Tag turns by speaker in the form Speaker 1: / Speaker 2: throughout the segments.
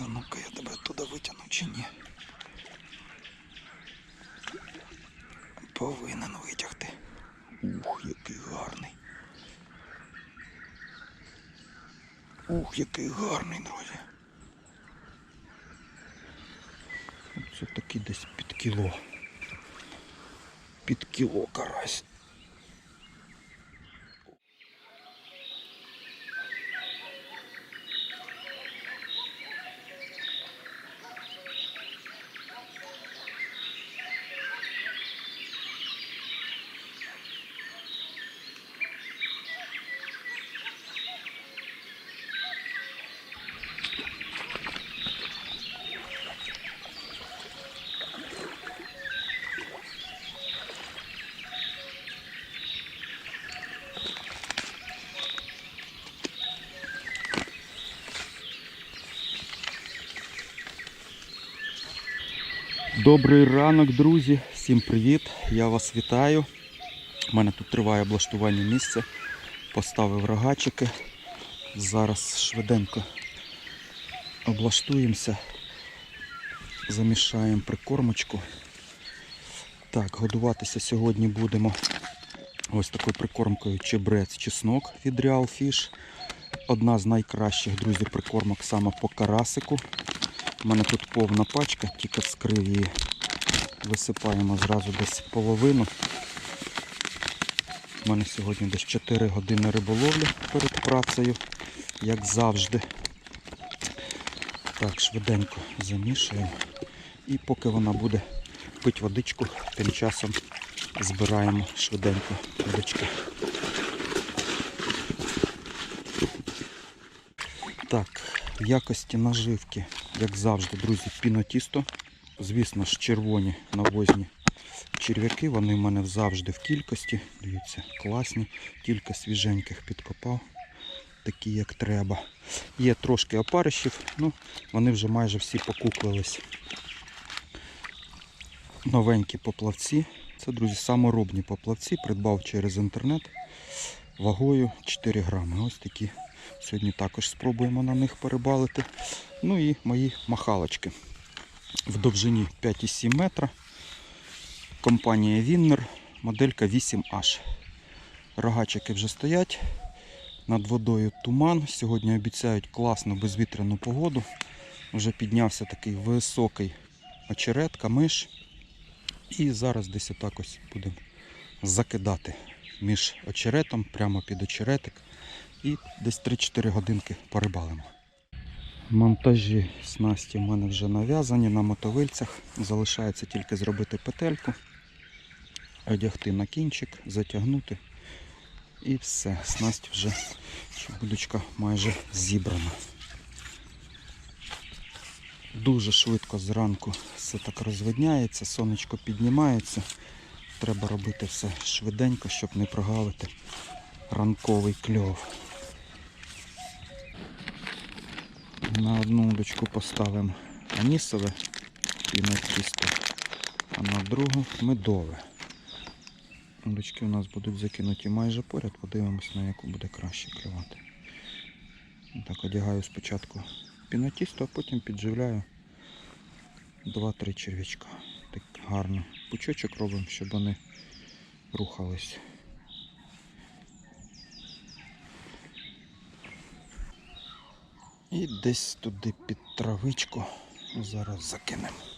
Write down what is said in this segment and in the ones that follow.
Speaker 1: А ну-ка я тебе туди витягну чи ні? Повинен витягти. Ух, який гарний. Ух, який гарний, друзі. Це такий десь під кіло. Під кіло карась. Добрий ранок, друзі. Всім привіт. Я вас вітаю. У мене тут триває облаштування місця. Поставив рогачики. Зараз швиденько облаштуємося. Замішаємо прикормочку. Так, годуватися сьогодні будемо ось такою прикормкою чебрець чеснок від Real Fish. Одна з найкращих, друзі, прикормок саме по карасику. У мене тут повна пачка, тільки вскрив її. Висипаємо зразу десь половину. У мене сьогодні десь 4 години риболовлі перед працею, як завжди. Так, швиденько замішуємо. І поки вона буде пити водичку, тим часом збираємо швиденько водичку. Так, якості наживки, як завжди, друзі, пінотісто. Звісно ж, червоні навозні черв'яки, вони в мене завжди в кількості. Дивіться, класні, тільки свіженьких підкопав, такі як треба. Є трошки опарищів, ну вони вже майже всі покуклились. Новенькі поплавці. Це, друзі, саморобні поплавці, придбав через інтернет вагою 4 грами. Ось такі. Сьогодні також спробуємо на них перебалити. Ну і мої махалочки. В довжині 5,7 метра. Компанія Віннер, моделька 8H. Рогачики вже стоять. Над водою туман. Сьогодні обіцяють класну безвітряну погоду. Вже піднявся такий високий очерет, камиш. І зараз десь отак ось будемо закидати між очеретом, прямо під очеретик. І десь 3-4 годинки порибалимо. Монтажі снасті в мене вже нав'язані на мотовильцях. Залишається тільки зробити петельку, одягти на кінчик, затягнути. І все, снасть вже будочка майже зібрана. Дуже швидко зранку все так розвидняється, сонечко піднімається. Треба робити все швиденько, щоб не прогавити ранковий кльов. На одну удочку поставимо анісове пінотісто, а на другу медове. Удочки у нас будуть закинуті майже поряд, подивимось на яку буде краще клювати. Так, одягаю спочатку пінотісто, а потім підживляю 2-3 черв'ячка. Так гарно. Пучочок робимо, щоб вони рухались. І десь туди під травичку зараз закинемо.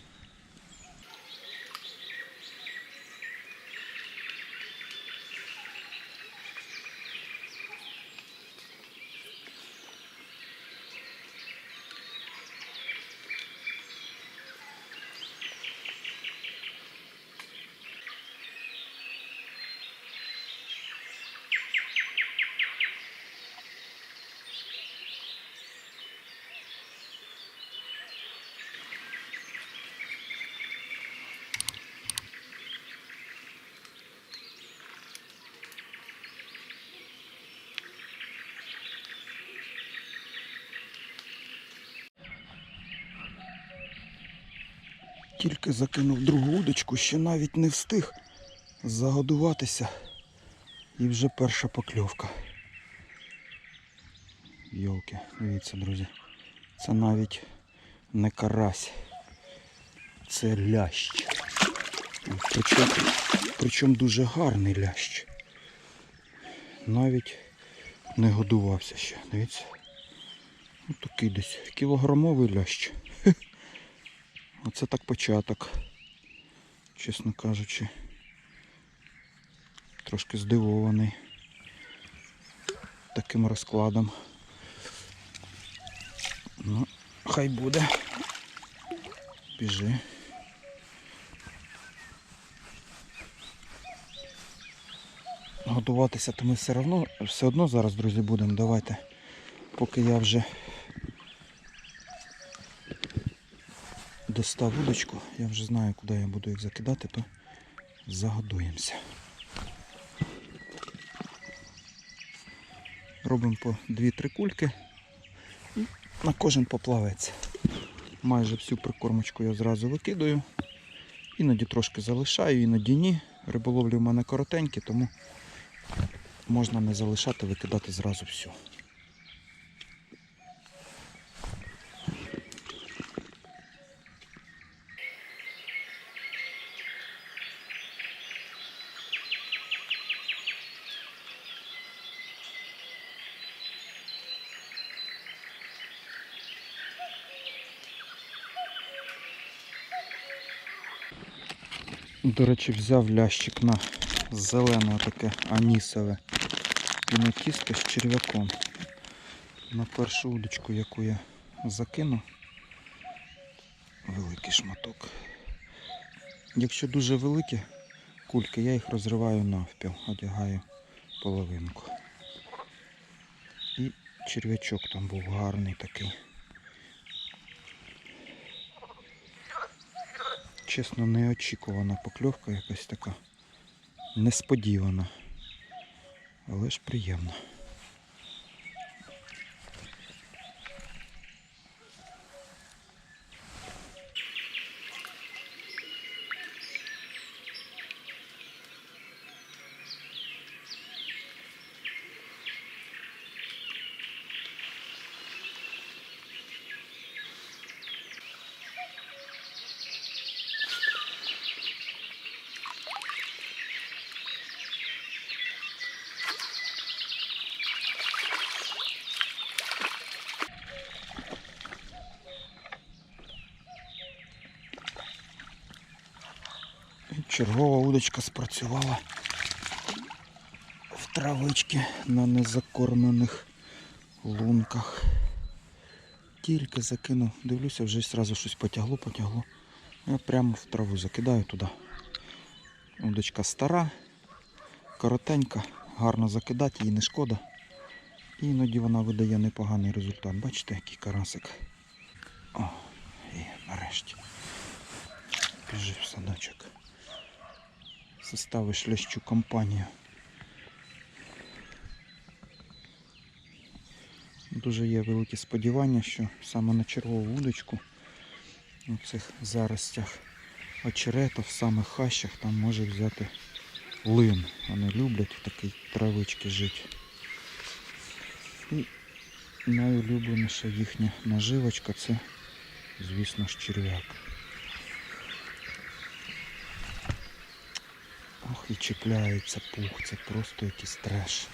Speaker 1: Тільки закинув другу удочку, ще навіть не встиг загодуватися. І вже перша покльовка. Йолки, дивіться, друзі. Це навіть не карась. Це лящ. Причому, причому дуже гарний лящ. Навіть не годувався ще. Дивіться. Ось такий десь кілограмовий лящ. Оце так початок. Чесно кажучи. Трошки здивований таким розкладом. Ну, хай буде. Біжи. Готуватися то ми все одно, все одно зараз, друзі, будемо. Давайте. Поки я вже достав удочку, я вже знаю, куди я буду їх закидати, то загодуємося. Робимо по 2-3 кульки і на кожен поплавець. Майже всю прикормочку я зразу викидаю. Іноді трошки залишаю, іноді ні. Риболовлі в мене коротенькі, тому можна не залишати, викидати зразу всю. До речі, взяв лящик на зелене таке анісове пінотісто з черв'яком. На першу удочку, яку я закину, великий шматок. Якщо дуже великі кульки, я їх розриваю навпіл, одягаю половинку. І черв'ячок там був гарний такий. Чесно, неочікувана покльовка якась така. Несподівана. Але ж приємно. І Чергова удочка спрацювала в травички на незакормлених лунках. Тільки закинув, дивлюся, вже зразу щось потягло, потягло. Я прямо в траву закидаю туди. Удочка стара, коротенька, гарно закидати, їй не шкода. І іноді вона видає непоганий результат. Бачите, який карасик. О, і нарешті. Біжи в садочок. Составиш лящу компанію. Дуже є великі сподівання, що саме на чергову удочку у цих заростях очеретів, в самих хащах там може взяти лин. Вони люблять в такій травичці жити. І найулюбленіша їхня наживочка це, звісно ж, черв'як. І чіпляється пух, це просто якийсь треш.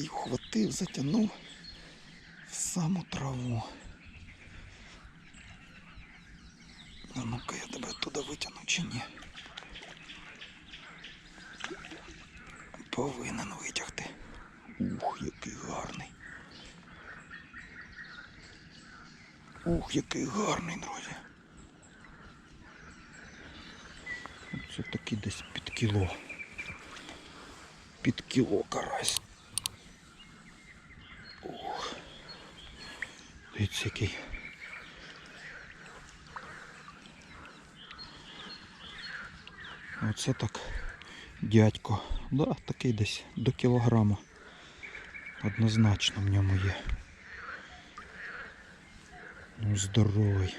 Speaker 1: Такий ухватив, затягнув в саму траву. А ну-ка я тебе туди витягну чи ні? Повинен витягти. Ух, який гарний. Ух, який гарний, друзі. Це такий десь під кіло. Під кіло карась. Дивіться який. Оце так дядько. Да, такий десь до кілограма. Однозначно в ньому є. Ну, здоровий.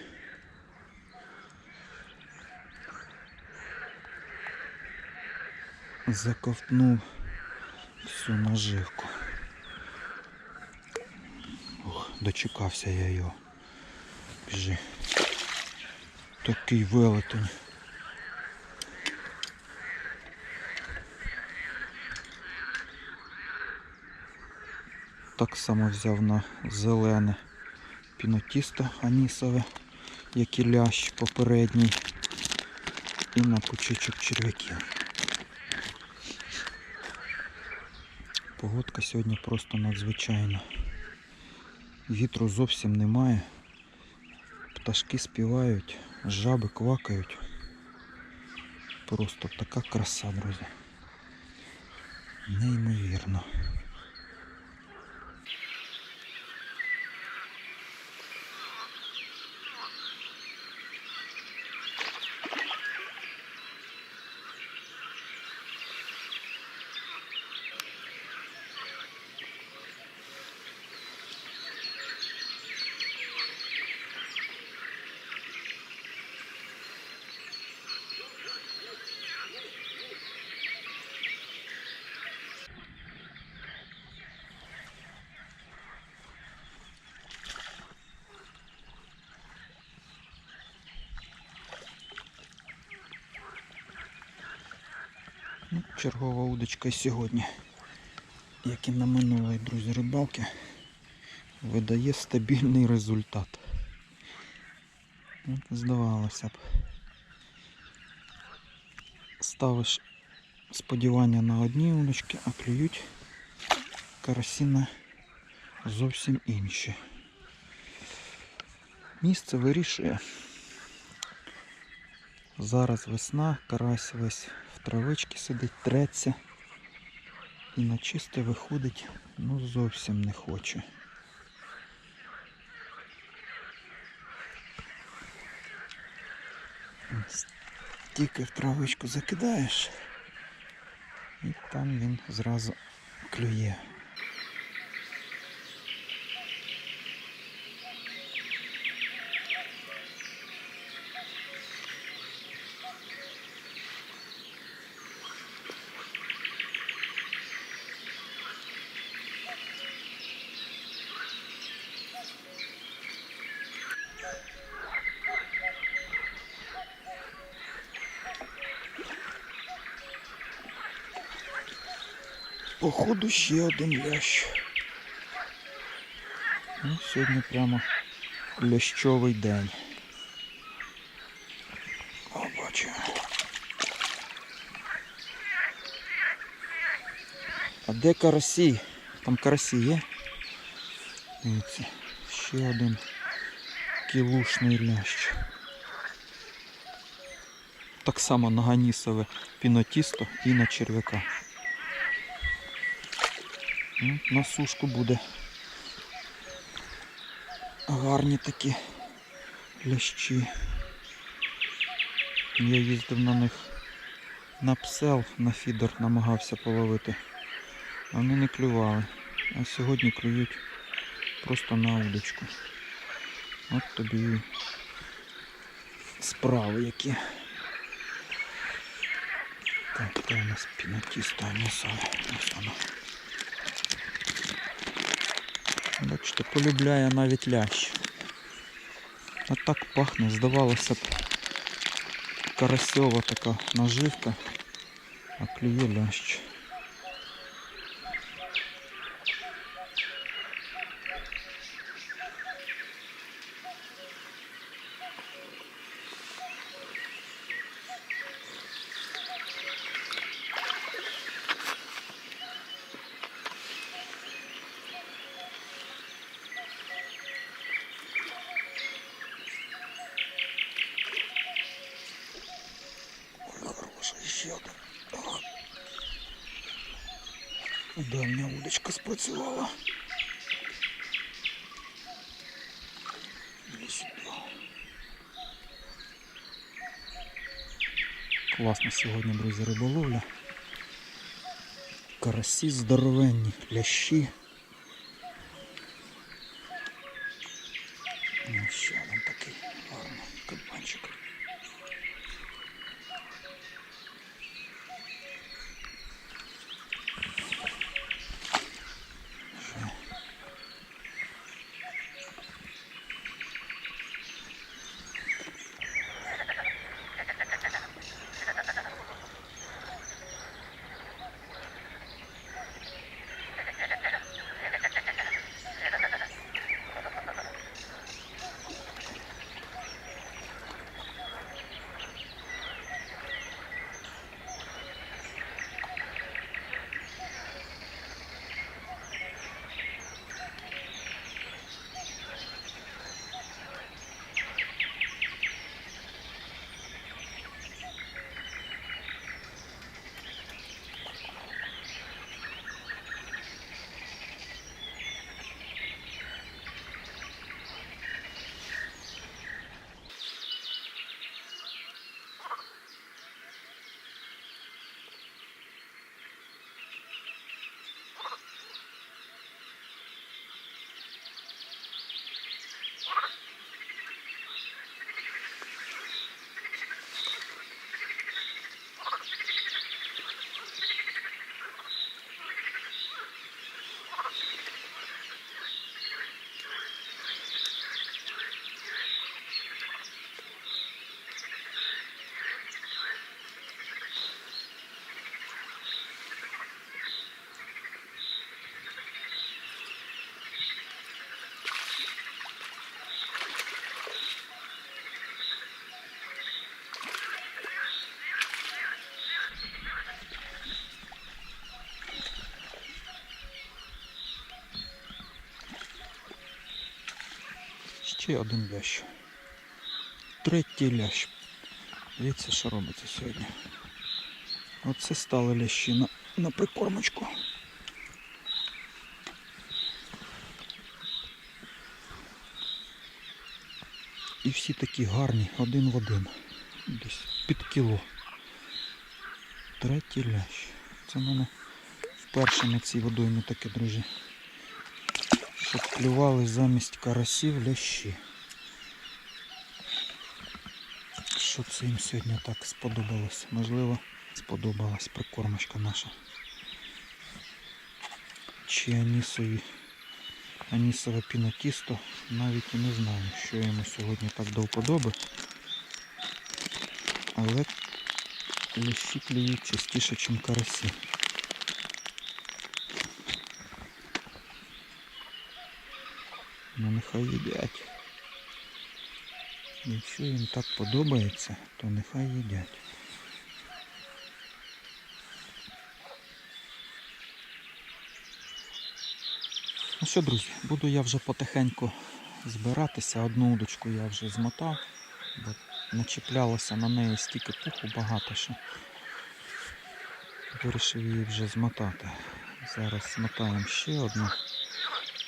Speaker 1: Заковтнув всю наживку. Дочекався я його. Біжи. Такий велетень. Так само взяв на зелене пінотісто анісове, як і лящ попередній. І на кучечок черв'яків. Погодка сьогодні просто надзвичайна. Вітру зовсім немає. Пташки співають, жаби квакають. Просто така краса, друзі. Неймовірно. Чергова удочка сьогодні, як і на минулій, друзі, рибалки, видає стабільний результат. Здавалося б. Ставиш сподівання на одні удочки, а клюють карасі на зовсім інші. Місце вирішує. Зараз весна, карась весь в травичці сидить, треться. І на чисте виходить, ну зовсім не хоче. Тільки в травичку закидаєш, і там він зразу клює. Походу ще один лящ. Ну, сьогодні прямо лящовий день. О, бачу. А де карасі? Там карасі є? Дивіться, ще один кілушний лящ. Так само на ганісове пінотісто і на черв'яка. Ну, На сушку буде. Гарні такі лящі. Я їздив на них на псел, на фідер намагався половити. Вони не клювали. А сьогодні клюють просто на удочку. От тобі справи які. Так, де у нас пінотісто, а не саме. Бачите, полюбляє навіть лящ. А так пахне, здавалося б, карасьова така наживка, а клює лящ. Дальня удочка спрацювала. Класно сьогодні, друзі, риболовля. Карасі здоровенні, лящі. Ще один лящ. Третій лящ. Дивіться, що робиться сьогодні. Оце стали лящі на, на прикормочку. І всі такі гарні, один в один. Десь під кіло. Третій лящ. Це в мене вперше на цій водоймі таке, друзі. Щоб клювали замість карасів лящі. Що це їм сьогодні так сподобалось? Можливо, сподобалась прикормочка наша. Чи анісові, анісове пінотісто, навіть і не знаю, що йому сьогодні так до вподоби. Але лящі клюють частіше, ніж карасі. Ну нехай їдять. Якщо їм так подобається, то нехай їдять. Ну що, друзі, буду я вже потихеньку збиратися. Одну удочку я вже змотав, бо начіплялося на неї стільки пуху багато, що вирішив її вже змотати. Зараз змотаємо ще одну.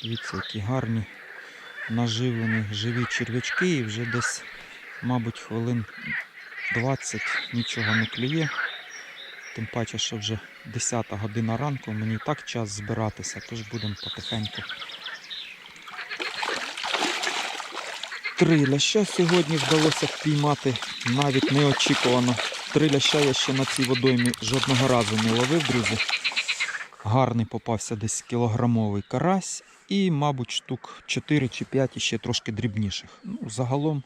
Speaker 1: Дивіться, які гарні наживлені живі черв'ячки і вже десь, мабуть, хвилин 20 нічого не клює. Тим паче, що вже 10 година ранку, мені так час збиратися, тож будемо потихеньку. Три ляща сьогодні вдалося впіймати навіть неочікувано. Три ляща я ще на цій водоймі жодного разу не ловив, друзі. Гарний попався десь кілограмовий карась і, мабуть, штук 4 чи 5 ще трошки дрібніших. Ну, загалом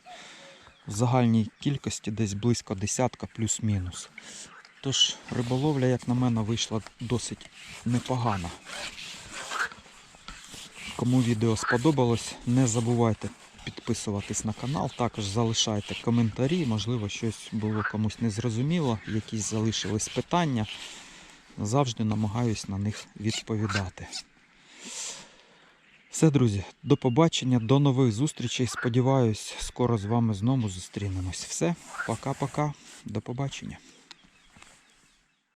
Speaker 1: в загальній кількості десь близько десятка плюс-мінус. Тож риболовля, як на мене, вийшла досить непогана. Кому відео сподобалось, не забувайте підписуватись на канал, також залишайте коментарі, можливо, щось було комусь незрозуміло, якісь залишились питання. Завжди намагаюсь на них відповідати. Все, друзі, до побачення, до нових зустрічей. Сподіваюсь, скоро з вами знову зустрінемось. Все, пока-пока, до побачення.